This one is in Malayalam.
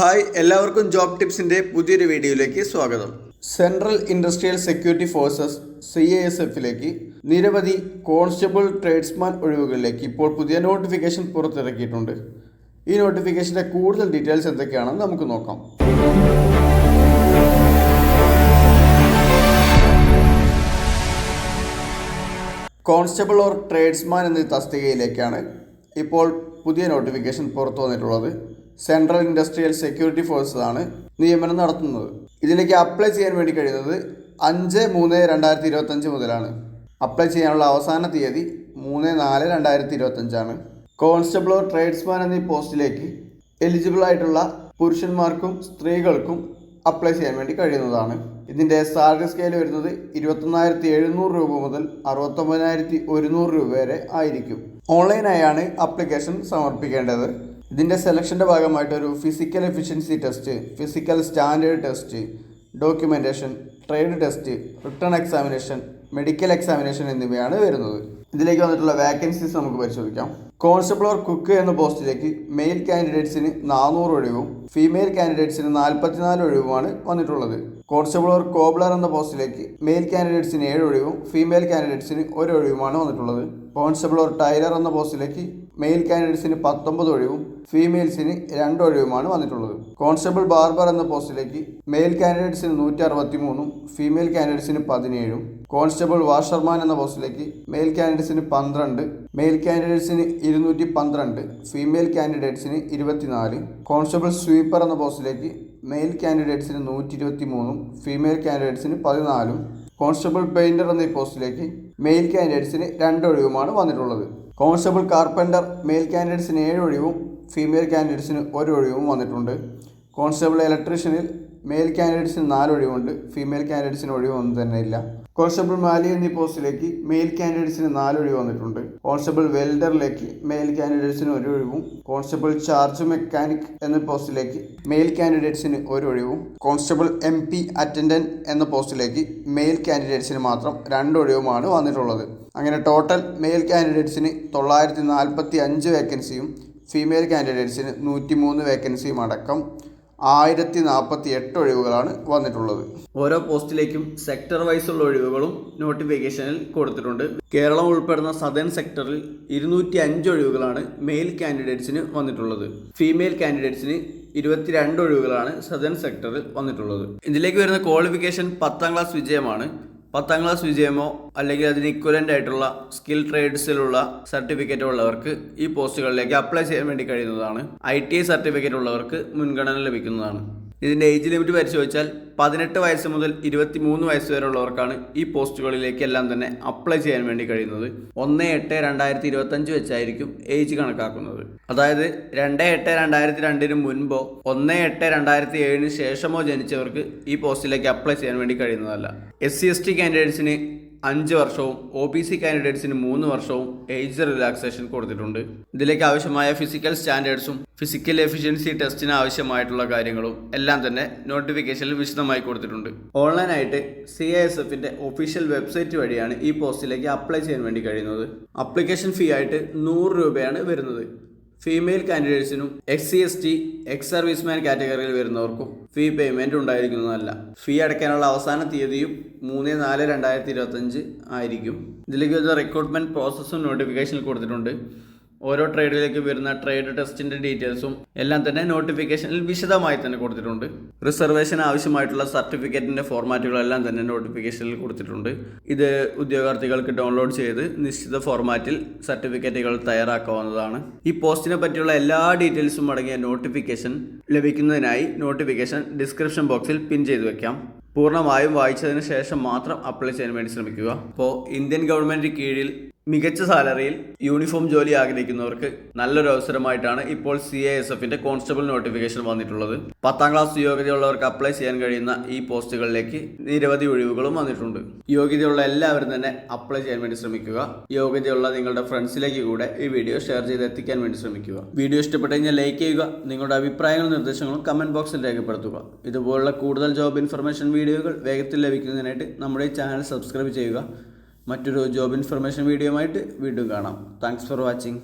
ഹായ് എല്ലാവർക്കും ജോബ് ടിപ്സിന്റെ പുതിയൊരു വീഡിയോയിലേക്ക് സ്വാഗതം. Central industrial security forces C A S എഫിലേക്ക് നിരവധി കോൺസ്റ്റബിൾ ട്രേഡ്സ്മാൻ ഒഴിവുകളിലേക്ക് ഇപ്പോൾ പുതിയ നോട്ടിഫിക്കേഷൻ പുറത്തിറക്കിയിട്ടുണ്ട്. ഈ നോട്ടിഫിക്കേഷന്റെ കൂടുതൽ ഡീറ്റെയിൽസ് എന്തൊക്കെയാണെന്ന് നമുക്ക് നോക്കാം. കോൺസ്റ്റബിൾ ഓർ ട്രേഡ്സ്മാൻ എന്ന തസ്തികയിലേക്കാണ് ഇപ്പോൾ പുതിയ നോട്ടിഫിക്കേഷൻ പുറത്തു വന്നിട്ടുള്ളത് സെൻട്രൽ ഇൻഡസ്ട്രിയൽ സെക്യൂരിറ്റി ഫോഴ്സസ് ആണ് നിയമനം നടത്തുന്നത്. ഇതിലേക്ക് അപ്ലൈ ചെയ്യാൻ വേണ്ടി കഴിയുന്നത് അഞ്ച് മൂന്ന് രണ്ടായിരത്തി ഇരുപത്തഞ്ച് മുതലാണ്. അപ്ലൈ ചെയ്യാനുള്ള അവസാന തീയതി മൂന്ന് നാല് രണ്ടായിരത്തി ഇരുപത്തഞ്ചാണ് കോൺസ്റ്റബിൾ ഓർ ട്രേഡ്സ്മാൻ എന്നീ പോസ്റ്റിലേക്ക് എലിജിബിൾ ആയിട്ടുള്ള പുരുഷന്മാർക്കും സ്ത്രീകൾക്കും അപ്ലൈ ചെയ്യാൻ വേണ്ടി കഴിയുന്നതാണ്. ഇതിന്റെ സാലറി സ്കെയിൽ വരുന്നത് ഇരുപത്തൊന്നായിരത്തി എഴുന്നൂറ് രൂപ മുതൽ അറുപത്തൊമ്പതിനായിരത്തി ഒരുന്നൂറ് രൂപ വരെ ആയിരിക്കും. ഓൺലൈനായാണ് അപ്ലിക്കേഷൻ സമർപ്പിക്കേണ്ടത്. ഇതിന്റെ സെലക്ഷന്റെ ഭാഗമായിട്ട് ഒരു physical efficiency test physical standard test documentation trade test written examination medical examination എന്നിവയാണ് വരുന്നത്. ഇതിലേക്ക് വന്നിട്ടുള്ള വാക്കൻസീസ് നമുക്ക് പരിശോധിക്കാം. കോൺസ്റ്റബിൾ ഓർ കുക്ക് എന്ന പോസ്റ്റിലേക്ക് മെയിൽ കാൻഡിഡേറ്റ്സിന് നാനൂറ് ഒഴിവും ഫീമെയിൽ കാൻഡിഡേറ്റ്സിന് നാൽപ്പത്തിനാല് ഒഴിവുമാണ് വന്നിട്ടുള്ളത്. കോൺസ്റ്റബിൾ ഓർ കോബ്ലർ എന്ന പോസ്റ്റിലേക്ക് മെയിൽ കാൻഡിഡേറ്റ്സിന് ഏഴ് ഒഴിവും ഫീമെയിൽ കാൻഡിഡേറ്റ്സിന് ഒരു ഒഴിവുമാണ് വന്നിട്ടുള്ളത്. കോൺസ്റ്റബിൾ ഓർ ടൈലർ എന്ന പോസ്റ്റിലേക്ക് മെയിൽ കാൻഡിഡേറ്റ്സിന് പത്തൊമ്പത് ഒഴിവും ഫീമെയിൽസിന് രണ്ട് ഒഴിവുമാണ് വന്നിട്ടുള്ളത്. കോൺസ്റ്റബിൾ ബാർബർ എന്ന പോസ്റ്റിലേക്ക് മെയിൽ കാൻഡിഡേറ്റ്സിന് നൂറ്റി അറുപത്തി മൂന്നും ഫീമെയിൽ കാൻഡിഡേറ്റ്സിന് പതിനേഴും കോൺസ്റ്റബിൾ വാഷർമാൻ എന്ന പോസ്റ്റിലേക്ക് മെയിൽ കാൻഡിഡേറ്റ്സിന് പന്ത്രണ്ട് മെയിൽ കാൻഡിഡേറ്റ്സിന് ഇരുന്നൂറ്റി പന്ത്രണ്ട് ഫീമെയിൽ കാൻഡിഡേറ്റ്സിന് ഇരുപത്തിനാല് കോൺസ്റ്റബിൾ സ്വീപ്പർ എന്ന പോസ്റ്റിലേക്ക് മെയിൽ കാൻഡിഡേറ്റ്സിന് നൂറ്റി ഇരുപത്തി മൂന്നും ഫീമെയിൽ കാൻഡിഡേറ്റ്സിന് പതിനാലും കോൺസ്റ്റബിൾ പെയിന്റർ എന്ന ഈ പോസ്റ്റിലേക്ക് മെയിൽ കാൻഡിഡേറ്റ്സിന് രണ്ട് ഒഴിവുമാണ് വന്നിട്ടുള്ളത്. കോൺസ്റ്റബിൾ കാർപ്പന്റർ മെയിൽ കാൻഡിഡേറ്റ്സിന് ഏഴ് ഒഴിവും ഫീമെയിൽ കാൻഡിഡേറ്റ്സിന് ഒരു ഒഴിവും വന്നിട്ടുണ്ട്. കോൺസ്റ്റബിൾ ഇലക്ട്രീഷ്യനിൽ മെയിൽ കാൻഡിഡേറ്റ്സിന് നാല് ഒഴിവുണ്ട് ഫീമെയിൽ കാൻഡിഡേറ്റ്സിന് ഒഴിവൊന്നും തന്നെ ഇല്ല കോൺസ്റ്റബിൾ മാലി എന്നീ പോസ്റ്റിലേക്ക് മെയിൽ കാൻഡിഡേറ്റ്സിന് നാല് ഒഴിവ് വന്നിട്ടുണ്ട്. കോൺസ്റ്റബിൾ വെൽഡറിലേക്ക് മെയിൽ കാൻഡിഡേറ്റ്സിന് ഒരു ഒഴിവും കോൺസ്റ്റബിൾ ചാർജ് മെക്കാനിക് എന്ന പോസ്റ്റിലേക്ക് മെയിൽ കാൻഡിഡേറ്റ്സിന് ഒരു ഒഴിവും കോൺസ്റ്റബിൾ എം പി അറ്റൻഡന്റ് എന്ന പോസ്റ്റിലേക്ക് മെയിൽ കാൻഡിഡേറ്റ്സിന് മാത്രം രണ്ട് ഒഴിവുമാണ് വന്നിട്ടുള്ളത്. അങ്ങനെ ടോട്ടൽ മെയിൽ കാൻഡിഡേറ്റ്സിന് തൊള്ളായിരത്തി നാൽപ്പത്തി അഞ്ച് വേക്കൻസിയും ഫീമെയിൽ കാൻഡിഡേറ്റ്സിന് നൂറ്റി മൂന്ന് വേക്കൻസിയും അടക്കം ആയിരത്തി നാൽപ്പത്തി എട്ട് ഒഴിവുകളാണ് വന്നിട്ടുള്ളത്. ഓരോ പോസ്റ്റിലേക്കും സെക്ടർ വൈസ് ഉള്ള ഒഴിവുകളും നോട്ടിഫിക്കേഷനിൽ കൊടുത്തിട്ടുണ്ട്. കേരളം ഉൾപ്പെടുന്ന സദേൺ സെക്ടറിൽ ഇരുന്നൂറ്റി അഞ്ച് ഒഴിവുകളാണ് മെയിൽ കാൻഡിഡേറ്റ്സിന് വന്നിട്ടുള്ളത്. ഫീമെയിൽ കാൻഡിഡേറ്റ്സിന് ഇരുപത്തിരണ്ട് ഒഴിവുകളാണ് സദേൺ സെക്ടറിൽ വന്നിട്ടുള്ളത്. ഇതിലേക്ക് വരുന്ന ക്വാളിഫിക്കേഷൻ പത്താം ക്ലാസ് വിജയമാണ്. പത്താം ക്ലാസ് വിജയമോ അല്ലെങ്കിൽ അതിന് ഇക്വലന്റ് ആയിട്ടുള്ള സ്കിൽ ട്രേഡ്സിലുള്ള സർട്ടിഫിക്കറ്റ് ഉള്ളവർക്ക് ഈ പോസ്റ്റുകളിലേക്ക് അപ്ലൈ ചെയ്യാൻ വേണ്ടി കഴിയുന്നതാണ്. ഐ ടി ഐ സർട്ടിഫിക്കറ്റ് ഉള്ളവർക്ക് മുൻഗണന ലഭിക്കുന്നതാണ്. ഇതിന്റെ ഏജ് ലിമിറ്റ് പരിശോധിച്ചാൽ പതിനെട്ട് വയസ്സ് മുതൽ ഇരുപത്തി മൂന്ന് വയസ്സ് വരെയുള്ളവർക്കാണ് ഈ പോസ്റ്റുകളിലേക്ക് എല്ലാം തന്നെ അപ്ലൈ ചെയ്യാൻ വേണ്ടി കഴിയുന്നത്. ഒന്ന് എട്ട് രണ്ടായിരത്തി ഇരുപത്തഞ്ച് വെച്ചായിരിക്കും ഏജ് കണക്കാക്കുന്നത്. അതായത് രണ്ട് എട്ട് രണ്ടായിരത്തി രണ്ടിന് മുൻപോ ഒന്ന് എട്ട് രണ്ടായിരത്തി ഏഴിന് ശേഷമോ ജനിച്ചവർക്ക് ഈ പോസ്റ്റിലേക്ക് അപ്ലൈ ചെയ്യാൻ വേണ്ടി കഴിയുന്നതല്ല. എസ് സി എസ് ടി കാൻഡിഡേറ്റ്സിന് അഞ്ച് വർഷവും ഒ ബി സി കാൻഡിഡേറ്റ്സിന് മൂന്ന് വർഷവും ഏജ് റിലാക്സേഷൻ കൊടുത്തിട്ടുണ്ട്. ഇതിലേക്ക് ആവശ്യമായ ഫിസിക്കൽ സ്റ്റാൻഡേർഡ്സും ഫിസിക്കൽ എഫിഷ്യൻസി ടെസ്റ്റിന് ആവശ്യമായിട്ടുള്ള കാര്യങ്ങളും എല്ലാം തന്നെ നോട്ടിഫിക്കേഷനിൽ വിശദമായി കൊടുത്തിട്ടുണ്ട്. ഓൺലൈനായിട്ട് സി ഐ എസ് എഫിന്റെ ഒഫീഷ്യൽ വെബ്സൈറ്റ് വഴിയാണ് ഈ പോസ്റ്റിലേക്ക് അപ്ലൈ ചെയ്യാൻ വേണ്ടി കഴിയുന്നത്. അപ്ലിക്കേഷൻ ഫീ ആയിട്ട് നൂറ് രൂപയാണ് വരുന്നത്. Female കാൻഡിഡേറ്റ്സിനും ex C S T ex serviceman കാറ്റഗറിയിൽ വരുന്നവർക്കും ഫീ പേയ്മെന്റ് ഉണ്ടായിരിക്കുന്നതല്ല. ഫീ അടയ്ക്കാനുള്ള അവസാന തീയതിയും മൂന്ന് നാല് രണ്ടായിരത്തി ഇരുപത്തഞ്ച് ആയിരിക്കും. ഇതിലേക്ക് റിക്രൂട്ട്മെന്റ് പ്രോസസ്സും നോട്ടിഫിക്കേഷനിൽ കൊടുത്തിട്ടുണ്ട്. ഓരോ ട്രേഡിലേക്ക് വരുന്ന ട്രേഡ് ടെസ്റ്റിന്റെ ഡീറ്റെയിൽസും എല്ലാം തന്നെ നോട്ടിഫിക്കേഷനിൽ വിശദമായി തന്നെ കൊടുത്തിട്ടുണ്ട്. റിസർവേഷൻ ആവശ്യമായിട്ടുള്ള സർട്ടിഫിക്കറ്റിന്റെ ഫോർമാറ്റുകളെല്ലാം തന്നെ നോട്ടിഫിക്കേഷനിൽ കൊടുത്തിട്ടുണ്ട്. ഇത് ഉദ്യോഗാർത്ഥികൾക്ക് ഡൗൺലോഡ് ചെയ്ത് നിശ്ചിത ഫോർമാറ്റിൽ സർട്ടിഫിക്കറ്റുകൾ തയ്യാറാക്കാവുന്നതാണ്. ഈ പോസ്റ്റിനെ പറ്റിയുള്ള എല്ലാ ഡീറ്റെയിൽസും അടങ്ങിയ നോട്ടിഫിക്കേഷൻ ലഭിക്കുന്നതിനായി നോട്ടിഫിക്കേഷൻ ഡിസ്ക്രിപ്ഷൻ ബോക്സിൽ പിൻ ചെയ്തു വെക്കാം. പൂർണമായും വായിച്ചതിന് ശേഷം മാത്രം അപ്ലൈ ചെയ്യാൻ വേണ്ടി ശ്രമിക്കുക. അപ്പോൾ ഇന്ത്യൻ ഗവൺമെന്റ് കീഴിൽ മികച്ച സാലറിയിൽ യൂണിഫോം ജോലി ആഗ്രഹിക്കുന്നവർക്ക് നല്ലൊരു അവസരമായിട്ടാണ് ഇപ്പോൾ സി എ എസ് എഫിന്റെ കോൺസ്റ്റബിൾ നോട്ടിഫിക്കേഷൻ വന്നിട്ടുള്ളത്. പത്താം ക്ലാസ് യോഗ്യതയുള്ളവർക്ക് അപ്ലൈ ചെയ്യാൻ കഴിയുന്ന ഈ പോസ്റ്റുകളിലേക്ക് നിരവധി ഒഴിവുകളും വന്നിട്ടുണ്ട്. യോഗ്യതയുള്ള എല്ലാവരും തന്നെ അപ്ലൈ ചെയ്യാൻ വേണ്ടി ശ്രമിക്കുക. യോഗ്യതയുള്ള നിങ്ങളുടെ ഫ്രണ്ട്സിലേക്ക് കൂടെ ഈ വീഡിയോ ഷെയർ ചെയ്ത് എത്തിക്കാൻ വേണ്ടി ശ്രമിക്കുക. വീഡിയോ ഇഷ്ടപ്പെട്ടു കഴിഞ്ഞാൽ ലൈക്ക് ചെയ്യുക നിങ്ങളുടെ അഭിപ്രായങ്ങളും നിർദ്ദേശങ്ങളും കമന്റ് ബോക്സിൽ രേഖപ്പെടുത്തുക. ഇതുപോലുള്ള കൂടുതൽ ജോബ് ഇൻഫർമേഷൻ വീഡിയോകൾ വേഗത്തിൽ ലഭിക്കുന്നതിനായിട്ട് നമ്മുടെ ചാനൽ സബ്സ്ക്രൈബ് ചെയ്യുക. മറ്റൊരു ജോബ് ഇൻഫർമേഷൻ വീഡിയോ ആയിട്ട് വീണ്ടും കാണാം. Thanks for watching